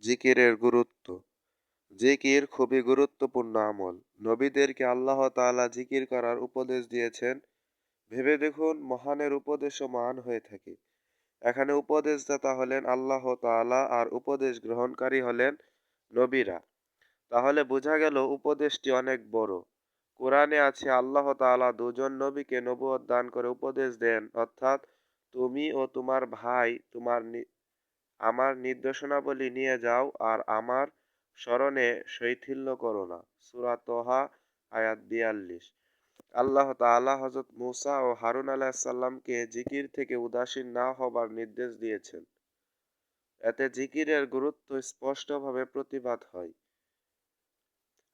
জিকিরের গুরুত্ব। জিকির খুবই গুরুত্বপূর্ণ আমল। নবীদেরকে আল্লাহ তাআলা জিকির করার উপদেশ দিয়েছেন। ভেবে দেখুন, মহানের উপদেশও মহান হয়ে থাকে। এখানে উপদেশদাতা হলেন আল্লাহ তাআলা আর উপদেশ গ্রহণকারী হলেন নবীরা। তাহলে বোঝা গেল উপদেশটি অনেক বড়। কোরআনে আছে, আল্লাহ তাআলা দুজন নবীকে নবুয়ত দান করে উপদেশ দেন। অর্থাৎ, তুমি ও তোমার ভাই, তোমার আমার নির্দেশনাবলী নিয়ে যাও আর আমার স্মরণে শৈথিল্য করো না। সুরা তোহা, আয়াত বিয়াল্লিশ। আল্লাহ তাআলা হজরত মুসা ও হারুন আলাহিসাল্লামকে জিকির থেকে উদাসীন না হবার নির্দেশ দিয়েছেন। এতে জিকিরের গুরুত্ব স্পষ্টভাবে প্রতিবাদ হয়।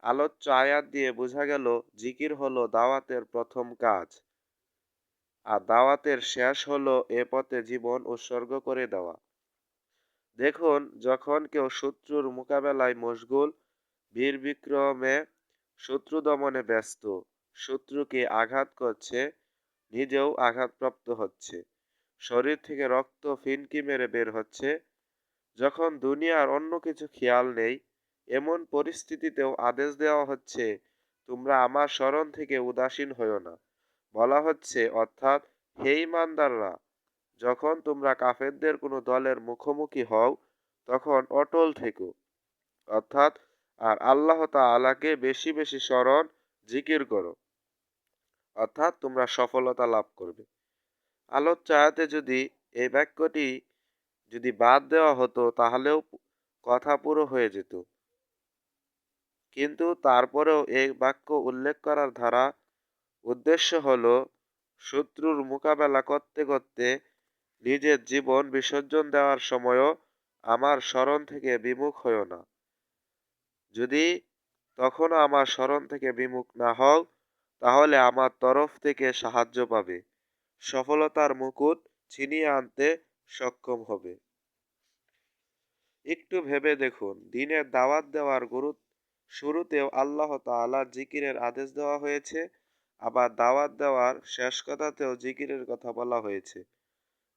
আলোচ্য আয়াত দিয়ে বোঝা গেল, জিকির হলো দাওয়াতের প্রথম কাজ। আর দাওয়াতের শেষ হলো এ পথে জীবন উৎসর্গ করে দেওয়া। দেখুন, যখন কেউ শত্রুর মোকাবেলায় মশগুল, বীর বিক্রমে শত্রু দমনে ব্যস্ত, শত্রুকে আঘাত করছে, নিজেও আঘাতপ্রাপ্ত হচ্ছে। শরীর থেকে রক্ত ফিনকি মেরে বের হচ্ছে। যখন দুনিয়ার অন্য কিছু খেয়াল নেই, এমন পরিস্থিতিতেও আদেশ দেওয়া হচ্ছে, তোমরা আমার স্মরণ থেকে উদাসীন হইও না। বলা হচ্ছে, অর্থাৎ, হে ইমানদাররা যখন তোমরা কাফেরদের কোনো দলের মুখোমুখি হও, তখন অটল থেকো। অর্থাৎ, আর আল্লাহ তাআলাকে বেশি বেশি স্মরণ, জিকির করো। অর্থাৎ, তোমরা সফলতা লাভ করবে। আলোচ্য আয়াতে যদি এই বাক্যটি যদি বাদ দেওয়া হতো, তাহলেও কথা পুরো হয়ে যেত। কিন্তু তারপরেও এই বাক্য উল্লেখ করার ধারা, উদ্দেশ্য হলো, শত্রুর মোকাবেলা করতে করতে নিজের জীবন বিসর্জন দেওয়ার সময়ও আমার স্মরণ থেকে বিমুখ হইও না। যদি তখনও আমার স্মরণ থেকে বিমুখ না হও, তাহলে আমার তরফ থেকে সাহায্য পাবে। সফলতার মুকুট ছিনিয়ে আনতে সক্ষম হবে। একটু ভেবে দেখুন, দিনের দাওয়াত দেওয়ার গুরুত্ব শুরুতেও আল্লাহ তাআলার জিকিরের আদেশ দেওয়া হয়েছে, আবার দাওয়াত দেওয়ার শেষ কথাতেও জিকিরের কথা বলা হয়েছে।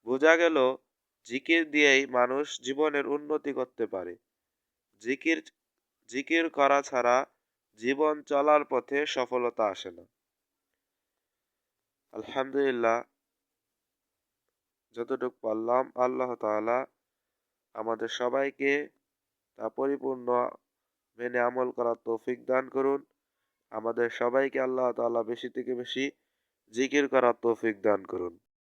বোঝা গেল, জিকির দিয়েই মানুষ জীবনের উন্নতি করতে পারে। জিকির জিকির করা ছাড়া জীবন চলার পথে সফলতা আসে না। আলহামদুলিল্লাহ, যতটুকু পারলাম আল্লাহ তাআলা আমাদের সবাইকে তা পরিপূর্ণ মেনে আমল করার তৌফিক দান করুন। আমাদের সবাইকে আল্লাহ তাআলা বেশি থেকে বেশি জিকির করার তৌফিক দান করুন।